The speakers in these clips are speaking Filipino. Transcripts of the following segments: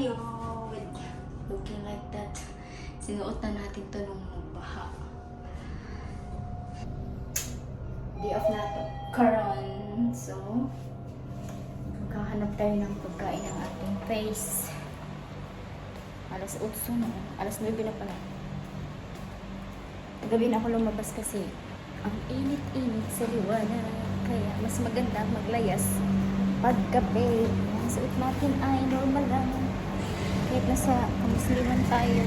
tayo with looking like that. Sinuot na natin to nung baha. Day off na to. Karon. So, magkahanap tayo ng pagkain ng ating face. Alas 8 na. Alas 9 na pala. Gabi na ako lumabas kasi ang init-init sa liwanag. Kaya mas maganda maglayas paggabi. Ang suot natin ay normal lang. Kahit nasa kamusliman tayo.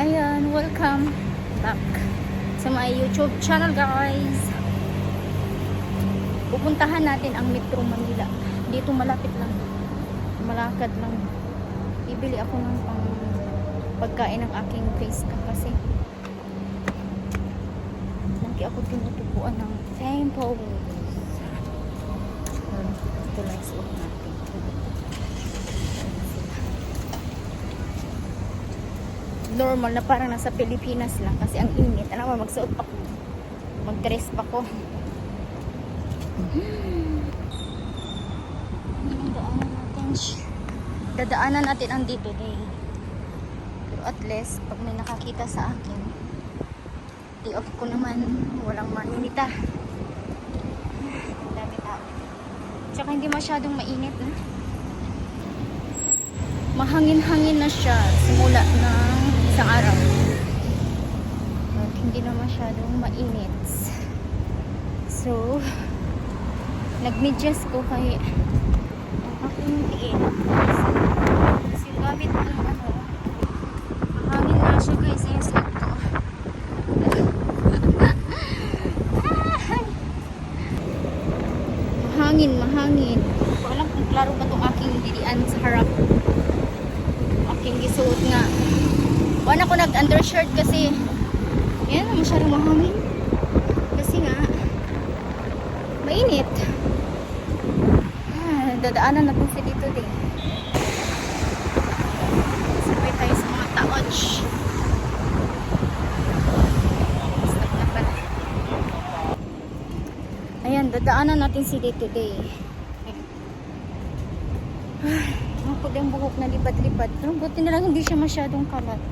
Ayan, welcome back sa my YouTube channel guys. Pupuntahan natin ang Metro Manila. Dito malapit lang. Malakad lang. Bibili ako ng pang pagkain ng aking face ka kasi lagi ako tinutubuan ng pimples. Ito lang suot natin. Normal na parang nasa Pilipinas lang kasi ang init. Alam mo, magsuot pa ko. Mag-dress pa ko. Dadaanan natin ang dito day. Pero at least, pag may nakakita sa akin, day off ko naman, walang maninita. Dami tao. Tsaka hindi masyadong mainit na. Mahangin-hangin na siya simula ng isang araw. At hindi na masyadong mainit. So, nagmedyas ko kay ang aking tiin. Kasi yung gamit ko ng ano, mahangin na siya guys. Yung suot ko. mahangin, mahangin. Hindi ko alam kung klaro ba itong aking dilian sa harap. Aking gisuot nga. Wala ko nag-undershirt kasi yan, masyadong mahangin. Kasi nga, mainit. Ah, dadaanan na po si dito din. Sabay tayo sa mga pala. Ayan, dadaanan natin si day today. Ako yung buhok na lipat-lipat. Pero buti na lang hindi siya masyadong kalat.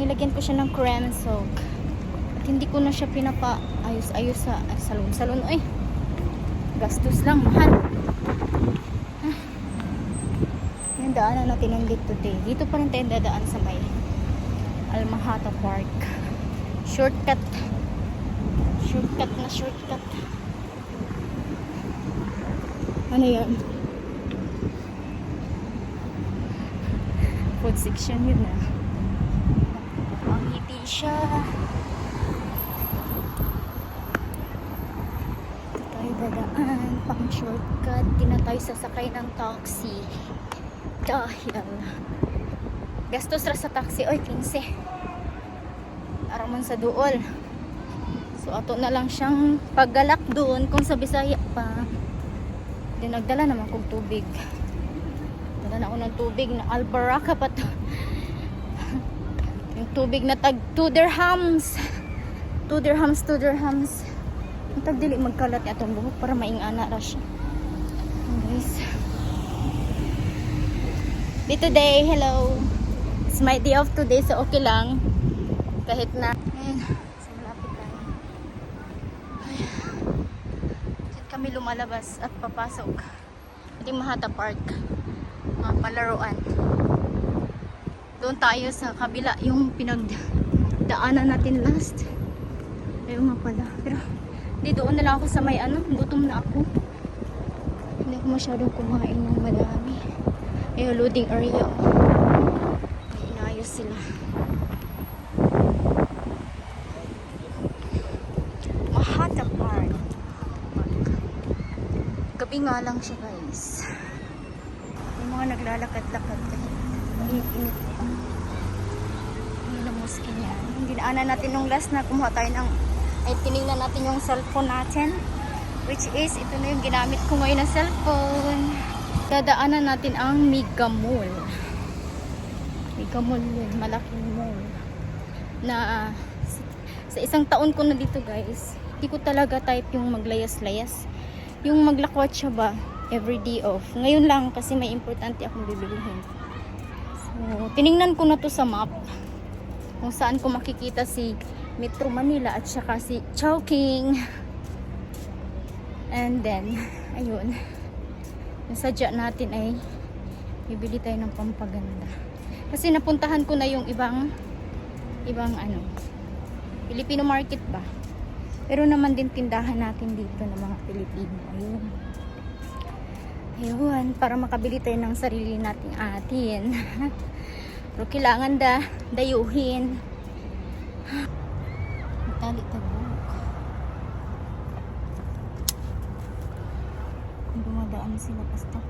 Nilagyan ko siya ng cream soak. At hindi ko na siya pinapa-ayos-ayos sa ay, salon-salon. Ay, gastos lang, mahal. Ah. Yung daanan natin ang date today. Dito pa rin tayo dadaan sa may Almahata Park. Shortcut. Shortcut na shortcut. Ano yan? Food section yun ah. Ngiti siya. Dito tayo dadaan. Pang shortcut. Di na tayo sasakay ng taxi. Dahil gastos ra sa taxi. Oy, 15. Araman sa duol. So, ato na lang siyang paggalak doon kung sa Bisaya pa. Then, nagdala naman kong tubig. Dala na ako ng tubig na Albaraka pa to. Tubig na tag 2 dirhams. 2 dirhams, 2 dirhams. Ang tag dili magkalat niya itong buhok para maingana ra siya. Guys. Day today, hello. It's my day off today, so okay lang. Kahit na. Ayan, so malapit. Diyan kami lumalabas at papasok. Hindi Mahata Park. Mga palaruan. Doon tayo sa kabila yung pinagdaanan natin last. Ayun nga pala. Pero di doon na lang ako sa may ano. Gutom na ako. Hindi ako masyadong kumain ng madami. Ayun, loading area. May inayos sila. Mahata Park. Gabi nga lang siya guys. May mga naglalakad-lakad kahit init-init niya. Yung dinaanan natin nung last na kumuha tayo ng ay tinignan natin yung cellphone natin. Which is, ito na yung ginamit ko ngayon na cellphone. Dadaanan natin ang Mega Mall. Mega Mall yun, malaking mall. Na sa isang taon ko na dito guys, hindi ko talaga type yung maglayas-layas. Yung maglakwat siya ba, every day off. Ngayon lang kasi may importante akong bibilihin. So, tiningnan ko na to sa map kung saan ko makikita si Metro Manila at saka si Chowking. And then, ayun. Yung sadya natin ay bibili tayo ng pampaganda. Kasi napuntahan ko na yung ibang ibang ano Filipino market ba? Pero naman din tindahan natin dito ng mga Pilipino. Ayun. Ayun, para makabili tayo ng sarili nating atin. Pero kailangan da, dayuhin. Tali tabok. Kung dumadaan sila basta.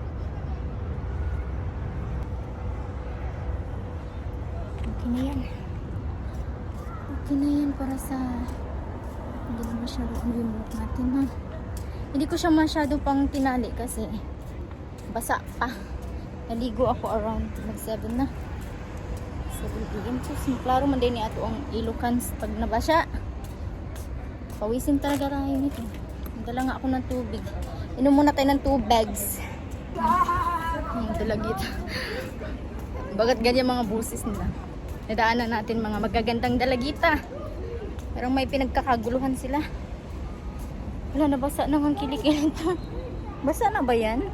Okay na yan. Okay na yan para sa hindi na masyado ang remote natin ha. Hindi ko siya masyado pang tinali kasi basa pa. Naligo ako around mag 7 na. 7 a.m. So, simplaro man din ni ato ang ilokans pag nabasya. Pawisin talaga tayo nito. Dala nga ako ng tubig. Inom muna tayo ng 2 bags. Hmm, dalagit. Bagat ganyan mga busis nila. Nadaanan natin mga magagandang dalagita. Parang may pinagkakaguluhan sila. Wala, nabasa na ang kilikilin to. Basa na ba yan?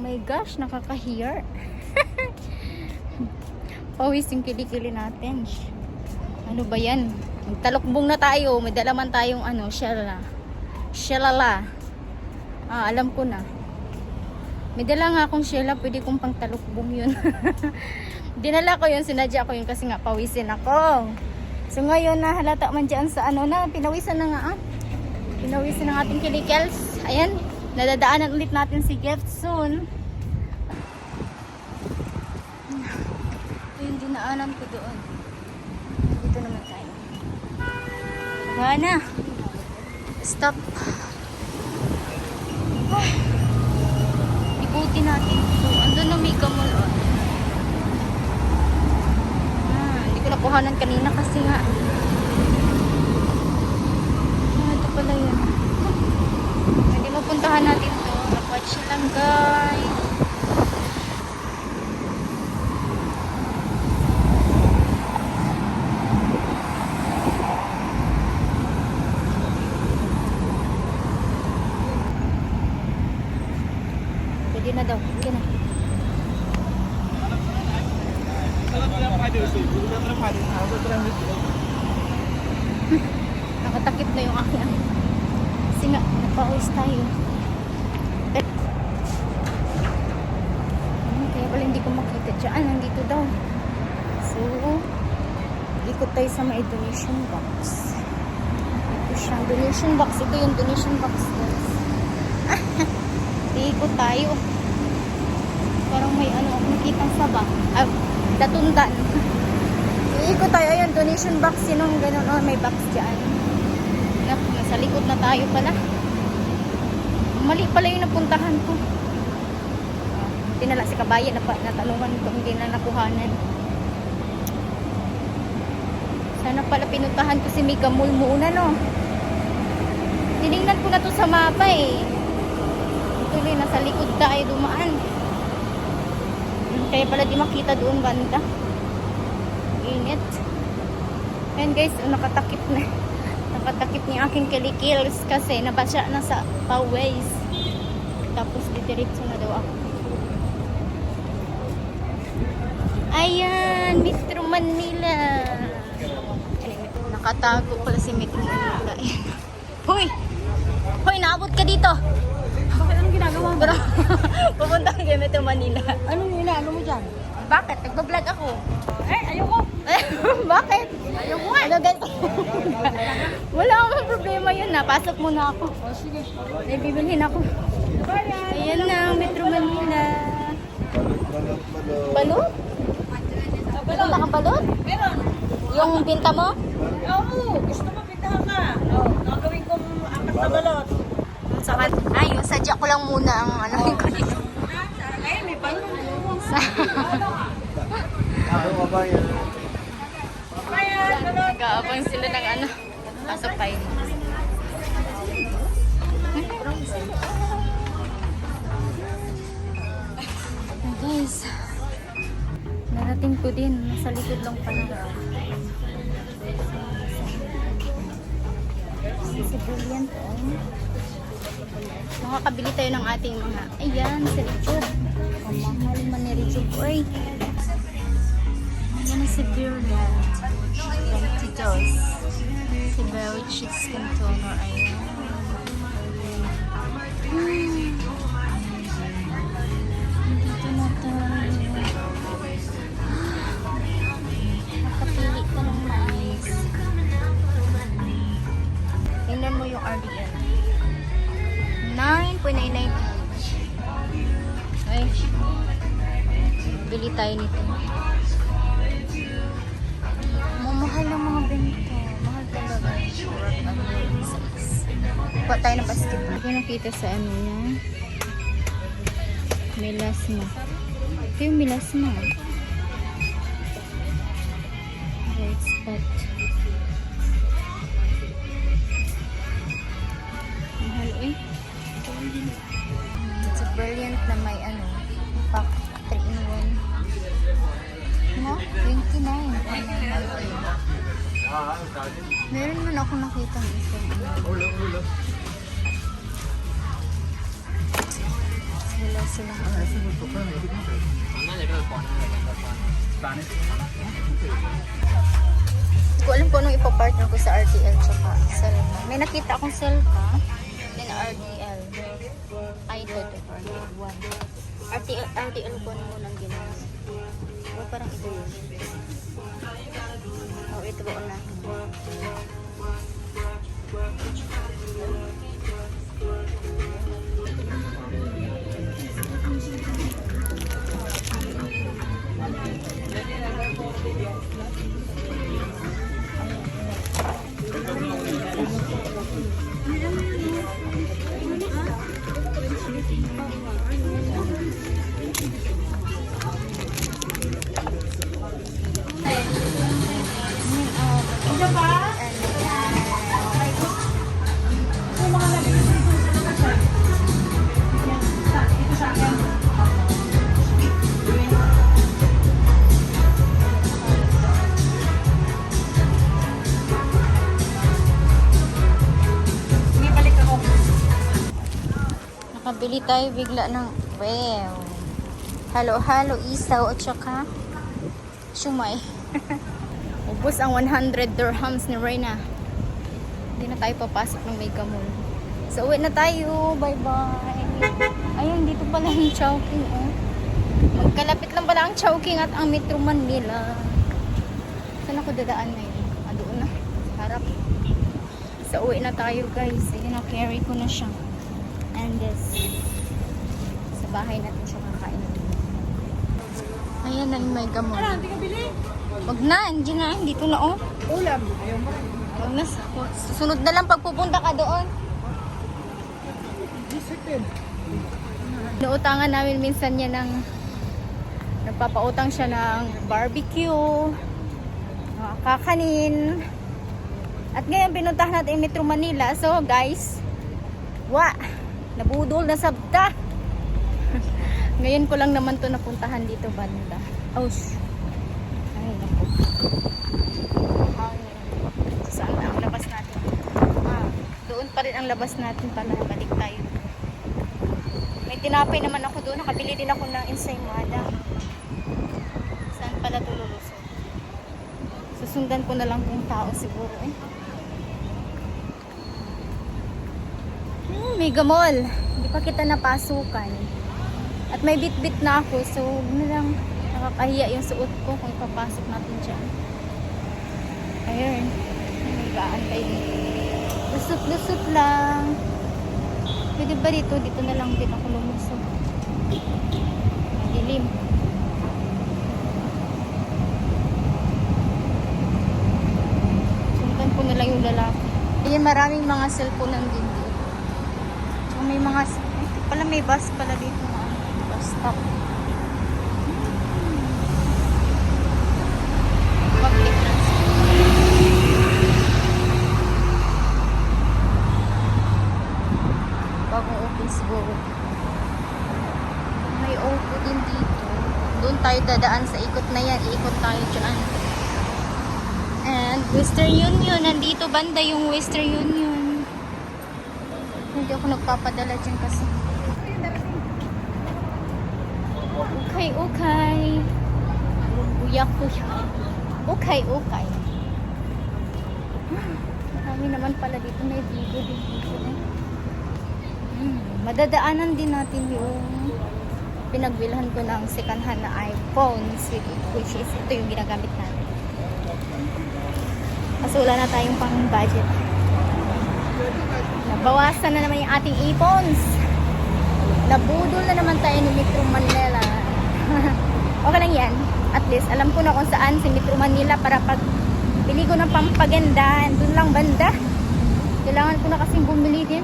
My gosh, nakakahiya. Pawis yung kilikili natin. Ano ba yan? Magtalokbong na tayo. May dala man tayong ano, shalala. Shalala. Ah, alam ko na. May dala nga akong shela, pwede kong pang talukbong yun. Dinala ko yun, sinadya ko yun kasi nga pawisin ako. So ngayon na halata man dyan sa ano na, pinawisan na nga ah. Pinawisan ng ating kilikels. Ayan, nadadaanan ulit natin si Gift soon. Ito yung dinaanan ko doon. Dito naman tayo. Wala na. Stop. Ah. Ikutin natin ito. Andun na may gamol. Oh. Ah, hindi ko nakuhanan kanina kasi nga. Ah, ito pala yun. Hindi mapuntahan natin to. Watch lang guys. Pwede na daw. Pwede na. Nakatakip na yung aking ano. Kasi nga, napawis tayo. Eh. Hmm, Kaya pala hindi ko makita dyan. Nandito daw. So, ikot tayo sa may donation box. Ito siya. Donation box. Ito yung donation box. guys. Tayo. Parang may ano, nakikitang saba. Ah, datundan. Iikot tayo. Ayan, donation box. Sinong ganun. Oh, may box dyan. Nak, nasa likod na tayo pala. Mali pala yung napuntahan ko. Tinala si kabayan na pa, natanungan ko, hindi na nakuhanan. Sana pala pinuntahan ko si Mika Mall muna, no? Tinignan ko na to sa mapa, eh. Tuloy, nasa likod tayo dumaan. Kaya pala di makita doon banda. Init. Ayan guys, oh, nakatakip na. Nakatakip ni aking kilikils kasi nabasya na sa paways. Tapos didiretso na daw ako. Ayan, Metro Manila. Nakatago pala si Metro Manila. Hoy! Hoy, naabot ka dito! Bakit anong ginagawa mo? Bro, pupunta ka kay Metro Manila. Anong inaano mo dyan? Bakit? Nagbablog ako. Eh, ayoko. Bakit? Ayoko nga. Ano guys? Wala akong problema yun. Napasok muna ako. O, sige. May bibilhin ako. Bayan. Ayan na, Metro Manila. Balot? Meron ka balot? Meron. Yung pinta mo? Oo, gusto mo pintahan ka. Oo, gagawin kong apat na balot. Saka, ay, yung sadya ko lang muna ang ano ko dito. Ay, may. Sa. Nag-aabang sila ng ano. Tayo. guys. Narating ko din. Nasa likod lang pala. Si Brilliant oh. Makakabili tayo ng ating mga, ayan, sa likod. Ang man ni Richard. Uy! Ayan na si Brilliant. Yung Titos. Si Berry Cheeks Contoner. Ayan. Tayo nito. Mamahal ang mga bento. Mahal talaga. Kuha tayo ng basketball. Ito nakita sa ano niya. Melasma. Ito yung melasma. White spot. Mahal eh. It's a brilliant na may ano, 29. Meron man ako nakita ng isang ano. Sila sila. Hindi ko alam kung anong ipapartner ko sa RTL tsaka Selma. May nakita akong Selma, then RTL. Ay, ito, ito, RTL 1. RTL, ko na munang ginawa. O, parang ito yun. O, ito ba una? Nakabili tayo bigla ng wow. Halo halo isaw at saka shumay. Ubus ang 100 dirhams ni Reyna. Hindi na tayo papasok ng Mega Mall. So uwi na tayo. Bye bye. Ayun, dito pala yung Chowking. Oh. Magkalapit lang pala ang Chowking at ang Metro Manila. Saan ako dadaan ngayon? Ah, doon na. Harap. So uwi na tayo guys. Ayun, na-carry ko na siya. This. Sa bahay natin siya kakain. Ayan na yung ka bili? Wag na, hindi na. Dito na oh. Ulam. Wag na. Susunod na lang pag pupunta ka doon. Nautangan namin minsan niya ng nagpapautang siya ng barbecue, kakanin. At ngayon pinuntahan natin Metro Manila. So guys, wa, nabudol na sabta. ngayon ko lang naman to napuntahan dito banda. Oh, sh- Ay. Saan na ang labas natin? Ah, doon pa rin ang labas natin pala. Balik tayo. May tinapay naman ako doon. Nakabili din ako ng ensaymada. Saan pala ito lulusot? Susundan ko na lang kung tao siguro eh. Mega mall. Hindi pa kita napasukan. At may bit-bit na ako. So, na lang nakakahiya yung suot ko kung ipapasok natin dyan. Ayun. May gaantay dito. Lusot-lusot lang. Pwede ba dito? Dito na lang din ako lumusog. Madilim. Sundan ko na lang yung lalaki. Ayan, maraming mga cellphone nandun dito. Tsaka may mga... Ito pala may bus pala dito na. Bus stop. Public transport. bagong. May opo din dito. dadaan sa ikot na yan. Iikot tayo dyan. And Western Union. Nandito banda yung Western Union. Hindi ako nagpapadala dyan kasi. Okay, okay. Buyak, buyak. Okay, okay. Marami naman pala dito. May video dito. Hmm, madadaanan din natin yung pinagbilhan ko ng second hand na iPhone which is ito yung ginagamit natin. Kasi na tayong pang budget. Nabawasan na naman yung ating iPhones. Nabudol na naman tayo ni Metro Manila. okay lang yan. At least alam ko na kung saan si Metro Manila para pag bili ko ng pampaganda, dun lang banda. Kailangan ko na kasing bumili din.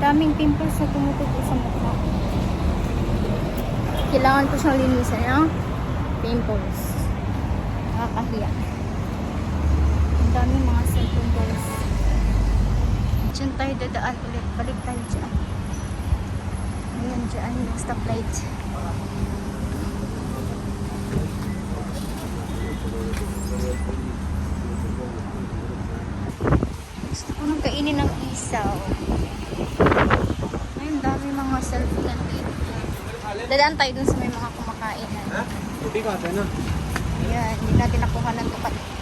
Daming pimples na tumutubo sa mukha. Kailangan ko siyang linisan ng pimples. Nakakahiya. Ang daming mga cellphone guys. Diyan tayo dadaan ulit. Balik tayo dyan. Ayan dyan yung stoplight. Gusto ko nang kainin ng isaw. Ay, ang dami mga cellphone nandito. Dadaan tayo dun sa may mga kumakainan. Hindi ka, na. Ayan, hindi natin nakuha ng tupat.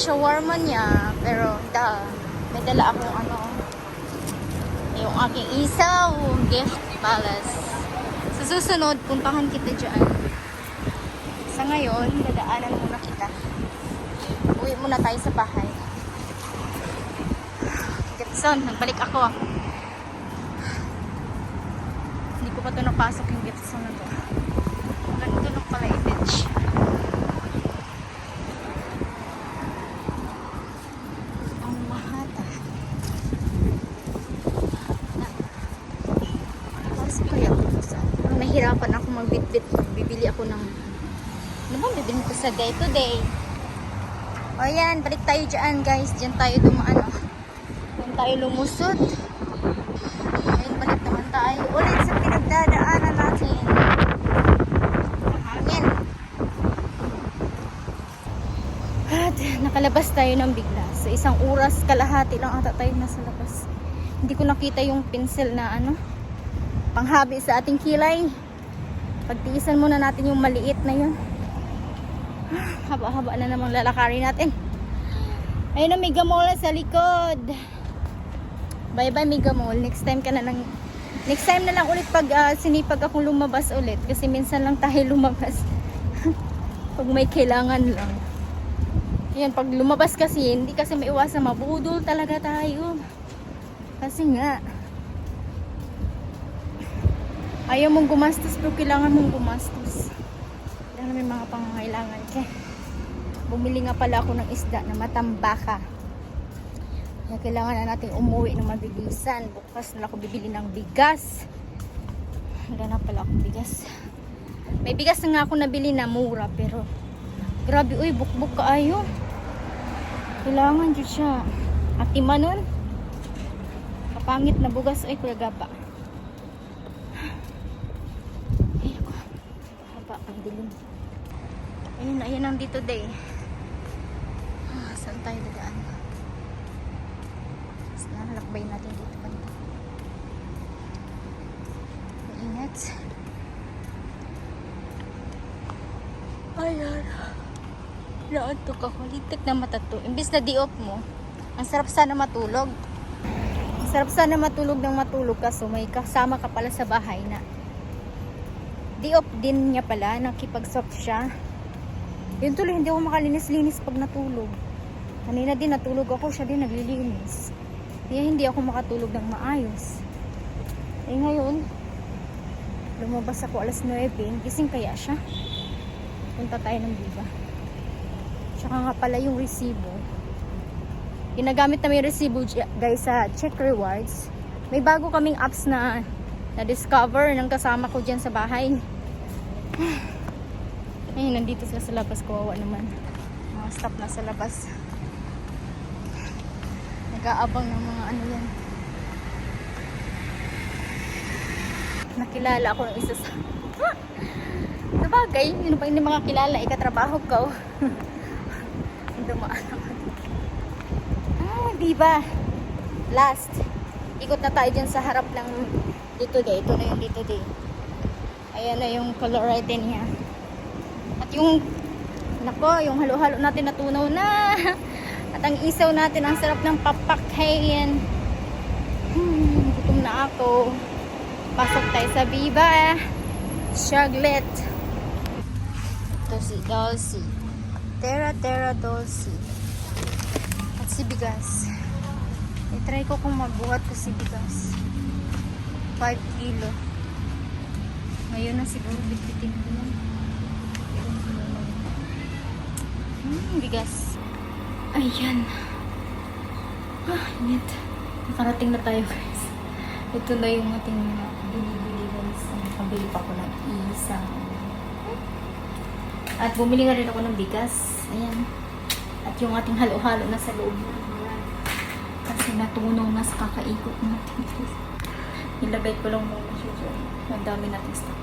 Shawarma niya, pero da, may dala akong ano, yung aking isaw gift palace. Sa susunod, puntahan kita dyan. Sa ngayon, dadaanan muna kita. Uwi muna tayo sa bahay. Getson, nagbalik ako. Hindi ko pa ito napasok yung Getson na to. Ganito lang pala image. ang mahata. Kasi kaya ako sa Parang nahirapan ako magbitbit pag bibili ako ng ano ba bibili ko sa day to day. O yan, balik tayo dyan guys. Diyan tayo dumaan. Oh. Diyan tayo lumusot. Ayun, balik naman tayo. Ulit sa pinagdadaanan natin. Hangin. At nakalabas tayo ng bigla. So isang oras kalahati lang ata tayo nasa labas. Hindi ko nakita yung pencil na ano, panghabi sa ating kilay. Pagtiisan muna natin yung maliit na yun. Haba-haba na namang lalakarin natin. Ayun na Mega Mall sa likod. Bye bye Mega Mall. Next time ka na lang Next time na lang ulit pag ah, sinipag akong lumabas ulit kasi minsan lang tayo lumabas. pag may kailangan lang. Yan, pag lumabas kasi, hindi kasi maiwasan, mabudol talaga tayo. Kasi nga, ayaw mong gumastos, pero kailangan mong gumastos. Kailangan may mga pangangailangan ka. Bumili nga pala ako ng isda na matambaka. Kaya kailangan na natin umuwi ng mabilisan. Bukas na ako bibili ng bigas. Handa na pala akong bigas. May bigas na nga ako nabili na mura, pero Grabe, uy, bukbuk kaayo. Kailangan dyan siya. Atima nun. Kapangit na bugas. Ay, kuya gapa. Ay, ako. Haba, ang dilim. Ayun, ayun ang dito day. Ah, saan tayo dadaan? Lalakbay natin dito ba? Ingat. Ayan. Naantok ako. Litik na mata to. Imbis na di-off mo, ang sarap sana matulog. Ang sarap sana matulog ng matulog kaso may kasama ka pala sa bahay na di-off din niya pala. Nakipag-soft siya. Yun tuloy, hindi ako makalinis-linis pag natulog. Kanina din natulog ako, siya din naglilinis. Kaya hindi ako makatulog ng maayos. Lumabas ako alas 9. Gising kaya siya. Punta tayo ng Viva. Tsaka nga pala yung resibo. Ginagamit namin yung resibo guys sa Check Rewards. May bago kaming apps na na-discover ng kasama ko dyan sa bahay. Ayun, nandito sila sa labas. Kawawa naman. Mga staff na sa labas. Nag-aabang ng mga ano yan. Nakilala ako ng isa sa... Sabagay, yun pa hindi mga kilala, ikatrabaho ko. Dumaan ako. Ah, diba? Last. Ikot na tayo dyan sa harap ng dito day. Ito na yung dito day. Ayan na yung colorite niya. Yung nako, yung halo-halo natin natunaw na. At ang isaw natin, ang sarap ng papakayin. Hmm, gutom na ako. Pasok tayo sa Viva. Chocolate. Ito si Dulce. Terra Terra Dulce. At si Bigas. I-try ko kung magbuhat ko si Bigas. 5 kilo. Ngayon na siguro bitbitin ko lang. Hmm, bigas. Ayan. Ah, init. Nakarating na tayo guys. Ito na yung ating binibili guys. Nakabili pa ako ng isang. At bumili nga rin ako ng bigas. Ayan. At yung ating halo-halo na sa loob. Kasi natunaw na sa kakaikot natin. Nilagay ko lang muna siya dyan. Ang dami nating stock.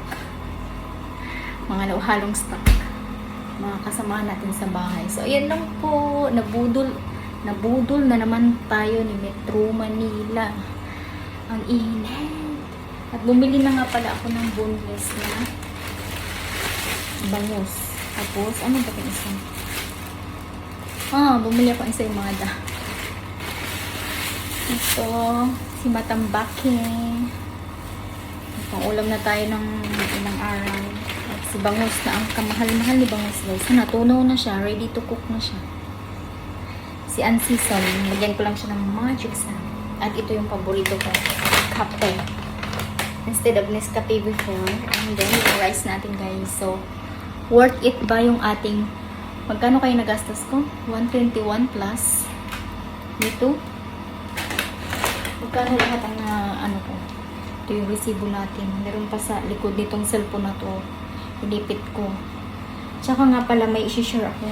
Mga halo-halong stock. Mga kasamahan natin sa bahay. So, ayan lang po. Nabudol. Nabudol na naman tayo ni Metro Manila. Ang init. At bumili na nga pala ako ng boneless na bangus. Tapos, ano ba yung isa? Ah, bumili ako isa yung. Ito, si Matambake. Pang ulam na tayo ng ilang araw. Si bangus na ang kamahal-mahal ni bangus guys. Natunaw na siya, ready to cook na siya. Si Unseason, lagyan ko lang siya ng mga chicks At ito yung paborito ko, kape. Instead of Nescafe before. And then, yung rice natin guys. So, worth it ba yung ating, magkano kayo nagastos ko? 121 plus dito. Magkano lahat ang na, ano ko? Ito yung resibo natin. Meron pa sa likod nitong cellphone na to. Inipit ko. Tsaka nga pala may isi-share ako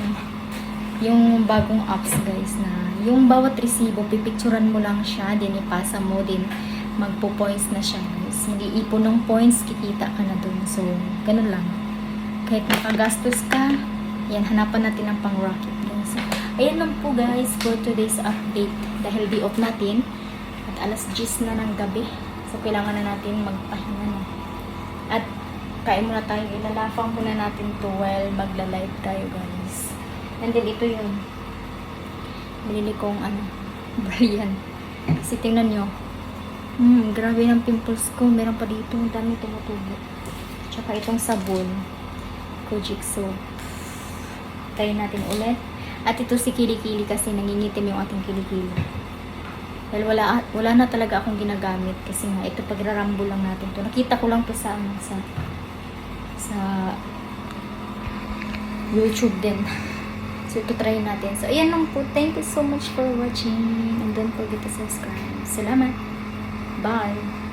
yung bagong apps guys na yung bawat resibo, pipicturan mo lang siya, din ipasa mo din magpo-points na siya guys. Mag-iipon ng points, kikita ka na dun. So, ganun lang. Kahit nakagastos ka, yan, hanapan natin ng pang rocket guys. So, ayan lang po guys for today's update. Dahil di off natin, at alas 10 na ng gabi. So, kailangan na natin magpahinga na. At kain muna tayo, ilalapang muna natin to while magla-live tayo guys. And then ito yung binili kong ano, Brian. Kasi tingnan nyo, hmm, grabe ng pimples ko. Meron pa dito, ang dami tumutubo. Tsaka itong sabon, Kojic soap. Try natin ulit. At ito si Kilikili kasi nangingitim yung ating kilikili. Dahil wala, wala na talaga akong ginagamit kasi nga ito pagrarambo lang natin to. Nakita ko lang to sa ano, sa sa YouTube din. So, ito try natin. So, ayan lang po. Thank you so much for watching. And don't forget to subscribe. Salamat. Bye.